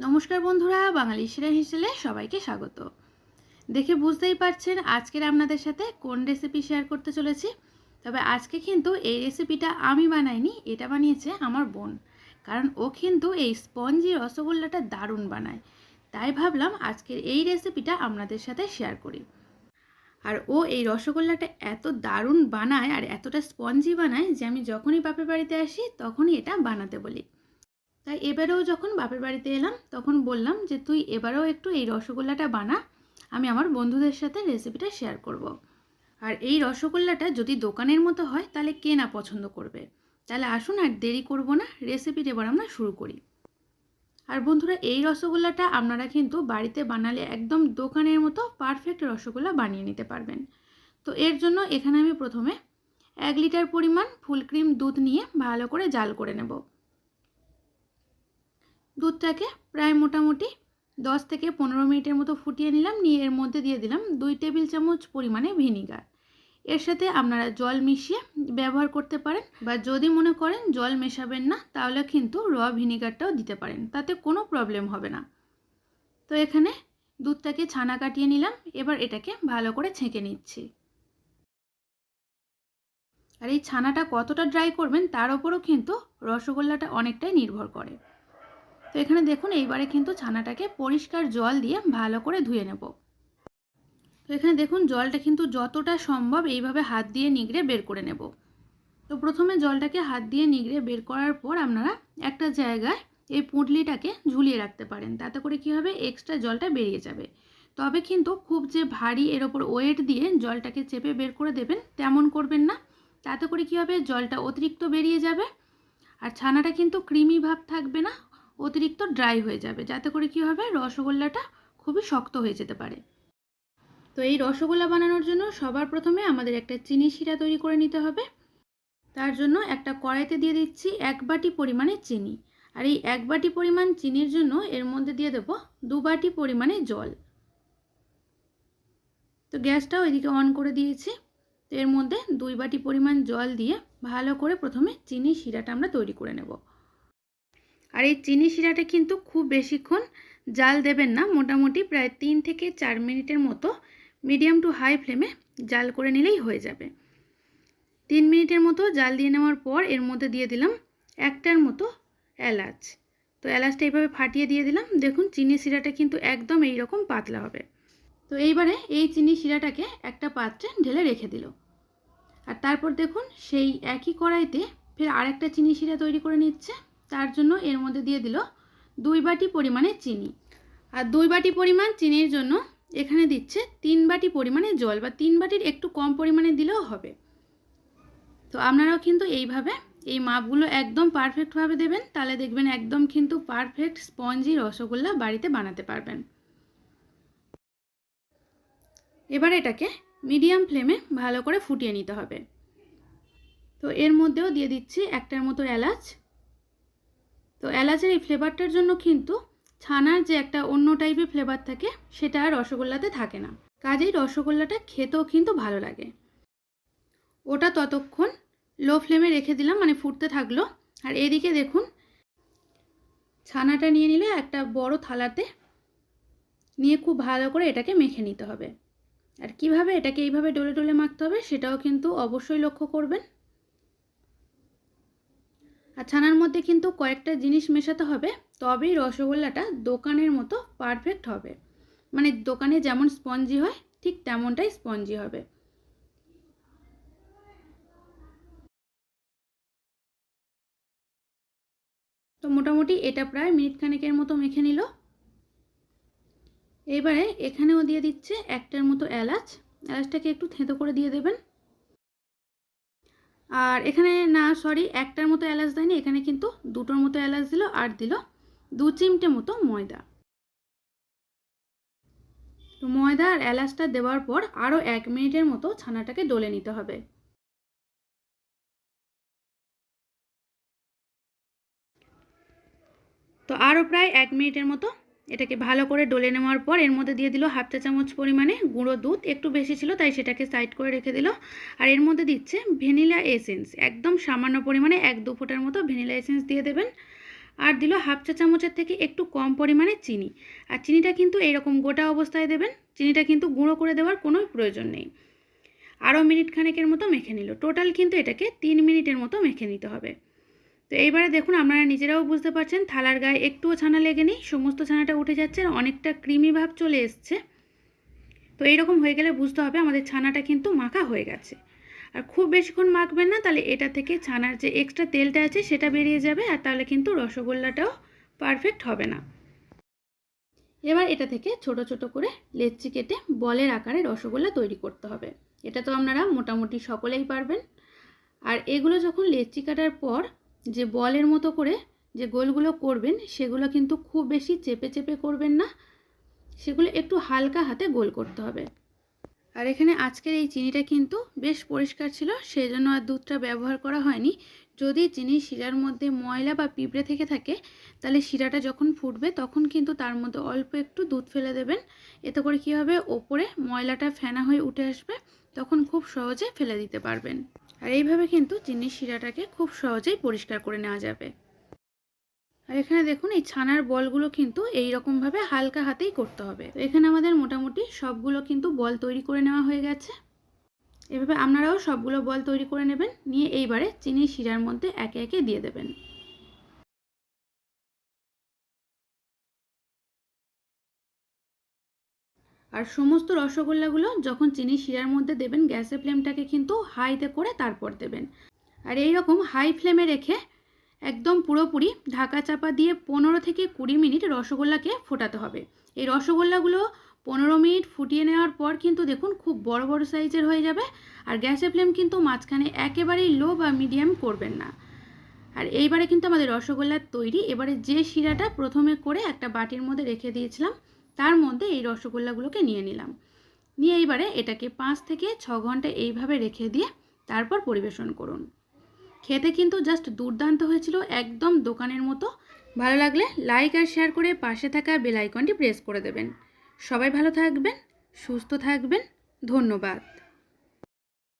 নমস্কার বন্ধুরা, বাঙালি সেরা হিসেলে সবাইকে স্বাগত। দেখে বুঝতেই পারছেন আজকের আপনাদের সাথে কোন রেসিপি শেয়ার করতে চলেছি। তবে আজকে কিন্তু এই রেসিপিটা আমি বানাইনি, এটা বানিয়েছে আমার বোন। কারণ ও কিন্তু এই স্পঞ্জি রসগোল্লাটা দারুণ বানায়। তাই ভাবলাম আজকের এই রেসিপিটা আপনাদের সাথে শেয়ার করি। আর ও এই রসগোল্লাটা এত দারুণ বানায় আর এতটা স্পঞ্জি বানায় যে আমি যখনই বাপের বাড়িতে আসি তখনই এটা বানাতে বলি। তাই এবারেও যখন বাপের বাড়িতে এলাম, তখন বললাম যে, তুই এবারেও একটু এই রসগোল্লাটা বানা। আমি আমার বন্ধুদের সাথে রেসিপিটা শেয়ার করব। আর এই রসগোল্লাটা যদি দোকানের মতো হয়, তাহলে কে না পছন্দ করবে? তাহলে আসুন আর দেরি করব না রেসিপিটা এবার আমরা শুরু করি। আর বন্ধুরা, এই রসগোল্লাটা আপনারা কিন্তু বাড়িতে বানালে একদম দোকানের মতো পারফেক্ট রসগোল্লা বানিয়ে নিতে পারবেন। তো এর জন্য এখানে আমি প্রথমে এক লিটার পরিমাণ ফুল ক্রিম দুধ নিয়ে ভালো করে জাল করে নেব। দুধটাকে প্রায় মোটামুটি দশ থেকে পনেরো মিনিটের মতো ফুটিয়ে নিলাম। নিয়ে এর মধ্যে দিয়ে দিলাম দুই টেবিল চামচ পরিমাণে ভিনিগার। এর সাথে আপনারা জল মিশিয়ে ব্যবহার করতে পারেন বা যদি মনে করেন জল মেশাবেন না, তাহলে কিন্তু র ভিনিগারটাও দিতে পারেন। তাতে কোনো প্রবলেম হবে না। তো এখানে দুধটাকে ছানা কাটিয়ে নিলাম। এবার এটাকে ভালো করে ছেঁকে নিচ্ছি। আর এই ছানাটা কতটা ড্রাই করবেন, তার ওপরও কিন্তু রসগোল্লাটা অনেকটাই নির্ভর করে। তো এখানে দেখুন, এইবারে কিন্তু ছানাটাকে পরিষ্কার জল দিয়ে ভালো করে ধুয়ে নেব। তো এখানে দেখুন, জলটা কিন্তু যতটা সম্ভব এইভাবে হাত দিয়ে নিগড়ে বের করে নেব। তো প্রথমে জলটাকে হাত দিয়ে নিগড়ে বের করার পর আপনারা একটা জায়গায় এই পুঁটলিটাকে ঝুলিয়ে রাখতে পারেন। তাতে করে কী হবে এক্সট্রা জলটা বেরিয়ে যাবে। তবে কিন্তু খুব যে ভারী এর ওপর ওয়েট দিয়ে জলটাকে চেপে বের করে দেবেন, তেমন করবেন না। তাতে করে কী হবে, জলটা অতিরিক্ত বেরিয়ে যাবে। আর ছানাটা কিন্তু ক্রিমি ভাব থাকবে না অতিরিক্ত ড্রাই হয়ে যাবে। যাতে করে কী হবে? রসগোল্লাটা খুবই শক্ত হয়ে যেতে পারে। তো এই রসগোল্লা বানানোর জন্য সবার প্রথমে আমাদের একটা চিনি শিরা তৈরি করে নিতে হবে। তার জন্য একটা কড়াইতে দিয়ে দিচ্ছি এক বাটি পরিমাণে চিনি। আর এই এক বাটি পরিমাণ চিনির জন্য এর মধ্যে দিয়ে দেবো দু বাটি পরিমাণে জল। তো গ্যাসটাও এদিকে অন করে দিয়েছি। তো এর মধ্যে দুই বাটি পরিমাণ জল দিয়ে ভালো করে প্রথমে চিনি শিরাটা আমরা তৈরি করে নেব। আর এই চিনি শিরাটা কিন্তু খুব বেশিক্ষণ জাল দেবেন না, মোটামুটি প্রায় তিন থেকে চার মিনিটের মতো মিডিয়াম টু হাই ফ্লেমে জাল করে নিলেই হয়ে যাবে। তিন মিনিটের মতো জাল দিয়ে নেওয়ার পর এর মধ্যে দিয়ে দিলাম একটার মতো এলাচ। তো এলাচটা এইভাবে ফাটিয়ে দিয়ে দিলাম, দেখুন চিনি শিরাটা কিন্তু একদম এই রকম পাতলা হবে। তো এইবারে এই চিনি শিরাটাকে একটা পাত্রে ঢেলে রেখে দিল। আর তারপর দেখুন সেই একই কড়াইতে ফের আরেকটা চিনি শিরা তৈরি করে নিচ্ছে। তার জন্য এর মধ্যে দিয়ে দিল দুই বাটি পরিমাণে চিনি। আর দুই বাটি পরিমাণ চিনির জন্য এখানে দিচ্ছে তিন বাটি পরিমাণে জল বা তিন বাটির একটু কম পরিমাণে দিলেও হবে। তো আপনারাও কিন্তু এইভাবে এই মাপগুলো একদম পারফেক্টভাবে দেবেন, তাহলে দেখবেন একদম কিন্তু পারফেক্ট স্পঞ্জি রসগোল্লা বাড়িতে বানাতে পারবেন। এবার এটাকে মিডিয়াম ফ্লেমে ভালো করে ফুটিয়ে নিতে হবে। তো এর মধ্যেও দিয়ে দিচ্ছি একটার মতো এলাচ তো এলাচের এই ফ্লেভারটার জন্য কিন্তু ছানার যে একটা অন্য টাইপের ফ্লেভার থাকে, সেটা আর রসগোল্লাতে থাকে না। কাজেই রসগোল্লাটা খেতেও কিন্তু ভালো লাগে। ওটা ততক্ষণ লো ফ্লেমে রেখে দিলাম মানে ফুটতে থাকল। আর এদিকে দেখুন, ছানাটা নিয়ে নিলে একটা বড় থালাতে নিয়ে খুব ভালো করে এটাকে মেখে নিতে হবে। আর কীভাবে এটাকে এইভাবে ডলে ডলে মাখতে হবে, সেটাও কিন্তু অবশ্যই লক্ষ্য করবেন। আর ছানার মধ্যে কিন্তু কয়েকটা জিনিস মেশাতে হবে, তবেই রসগোল্লাটা দোকানের মতো পারফেক্ট হবে। মানে দোকানে যেমন স্পঞ্জি হয়, ঠিক তেমনটাই স্পঞ্জি হবে। তো মোটামুটি এটা প্রায় মিনিট খানেকের মতো মেখে নিল। এবারে এখানেও দিয়ে দিচ্ছে একটার মতো এলাচ। এলাচটাকে একটু থেঁতো করে দিয়ে দেবেন। আর এখানে, না সরি একটার মতো এলাচ দেয়নি। এখানে কিন্তু দুটোর মতো এলাচ দিল আর দিল দু চিমটে মতো ময়দা। তো ময়দা আর এলাচটা দেওয়ার পর আরও এক মিনিটের মতো ছানাটাকে ডলে নিতে হবে। তো আরও প্রায় এক মিনিটের মতো এটাকে ভালো করে ডলে নেওয়ার পর এর মধ্যে দিয়ে দিল হাফ চা চামচ পরিমাণে গুঁড়ো দুধ, একটু বেশি ছিল তাই সেটাকে সাইড করে রেখে দিল। আর এর মধ্যে দিচ্ছে ভ্যানিলা এসেন্স একদম সামান্য পরিমাণে এক দু ফুটের মতো ভ্যানিলা এসেন্স দিয়ে দেবেন। আর দিল হাফ চা চামচের থেকে একটু কম পরিমাণে চিনি। আর চিনিটা কিন্তু এরকম গোটা অবস্থায় দেবেন, চিনিটা কিন্তু গুঁড়ো করে দেওয়ার কোনো প্রয়োজন নেই। আরও মিনিট খানেকের মতো মেখে নিল। টোটাল কিন্তু এটাকে তিন মিনিটের মতো মেখে নিতে হবে। তো এইবারে দেখুন, আপনারা নিজেরাও বুঝতে পারছেন, থালার গায়ে একটুও ছানা লেগে নেই সমস্ত ছানাটা উঠে যাচ্ছে আর অনেকটা ক্রিমি ভাব চলে এসছে। তো এইরকম হয়ে গেলে বুঝতে হবে আমাদের ছানাটা কিন্তু মাখা হয়ে গেছে। আর খুব বেশিক্ষণ মাখবেন না, তাহলে এটা থেকে ছানার যে এক্সট্রা তেলটা আছে সেটা বেরিয়ে যাবে আর তাহলে কিন্তু রসগোল্লাটাও পারফেক্ট হবে না। এবার এটা থেকে ছোট ছোট করে লেচি কেটে বলের আকারে রসগোল্লা তৈরি করতে হবে। এটা তো আপনারা মোটামুটি সকলেই পারবেন। আর এগুলো যখন লেচি কাটার পর যে বলের মতো করে যে গোলগুলো করবেন, সেগুলো কিন্তু খুব বেশি চেপে চেপে করবেন না। সেগুলো একটু হালকা হাতে গোল করতে হবে। আর এখানে আজকের এই চিনিটা কিন্তু বেশ পরিষ্কার ছিল সেই জন্য আর দুধটা ব্যবহার করা হয়নি। যদি চিনি শিরার মধ্যে ময়লা বা পিঁপড়ে থেকে থাকে, তাহলে শিরাটা যখন ফুটবে, তখন কিন্তু তার মধ্যে অল্প একটু দুধ ফেলে দেবেন। এতে করে কী হবে? ওপরে ময়লাটা ফেনা হয়ে উঠে আসবে, তখন খুব সহজে ফেলে দিতে পারবেন। আর এইভাবে কিন্তু চিনির শিরাটাকে খুব সহজেই পরিষ্কার করে নেওয়া যাবে। আর এখানে দেখুন, এই ছানার বলগুলো কিন্তু এই রকমভাবে হালকা হাতেই করতে হবে। তো এখানে আমাদের মোটামুটি সবগুলো কিন্তু বল তৈরি করে নেওয়া হয়ে গেছে। এভাবে আপনারাও সবগুলো বল তৈরি করে নেবেন, নিয়ে এইবারে চিনির শিরার মধ্যে একে একে দিয়ে দেবেন। আর সমস্ত রসগোল্লাগুলো যখন চিনি শিরার মধ্যে দেবেন, গ্যাসের ফ্লেমটাকে কিন্তু হাইতে করে তারপর দেবেন। আর এই রকম হাই ফ্লেমে রেখে একদম পুরোপুরি ঢাকা চাপা দিয়ে পনেরো থেকে কুড়ি মিনিট রসগোল্লাকে ফোটাতে হবে। এই রসগোল্লাগুলো পনেরো মিনিট ফুটিয়ে নেওয়ার পর কিন্তু দেখুন খুব বড় বড় সাইজের হয়ে যাবে আর গ্যাসের ফ্লেম কিন্তু মাঝখানে একেবারেই লো বা মিডিয়াম করবেন না। আর এইবারে কিন্তু আমাদের রসগোল্লার তৈরি, এবারে যে শিরাটা প্রথমে করে একটা বাটির মধ্যে রেখে দিয়েছিলাম তার মধ্যে এই রসগোল্লাগুলোকে নিয়ে নিলাম। নিয়ে এইবারে এটাকে পাঁচ থেকে ছ ঘণ্টা এইভাবে রেখে দিয়ে তারপর পরিবেশন করুন। খেতে কিন্তু জাস্ট দুর্দান্ত হয়েছিল একদম দোকানের মতো। ভালো লাগলে লাইক আর শেয়ার করে পাশে থাকা বেলাইকনটি প্রেস করে দেবেন। সবাই ভালো থাকবেন, সুস্থ থাকবেন। ধন্যবাদ।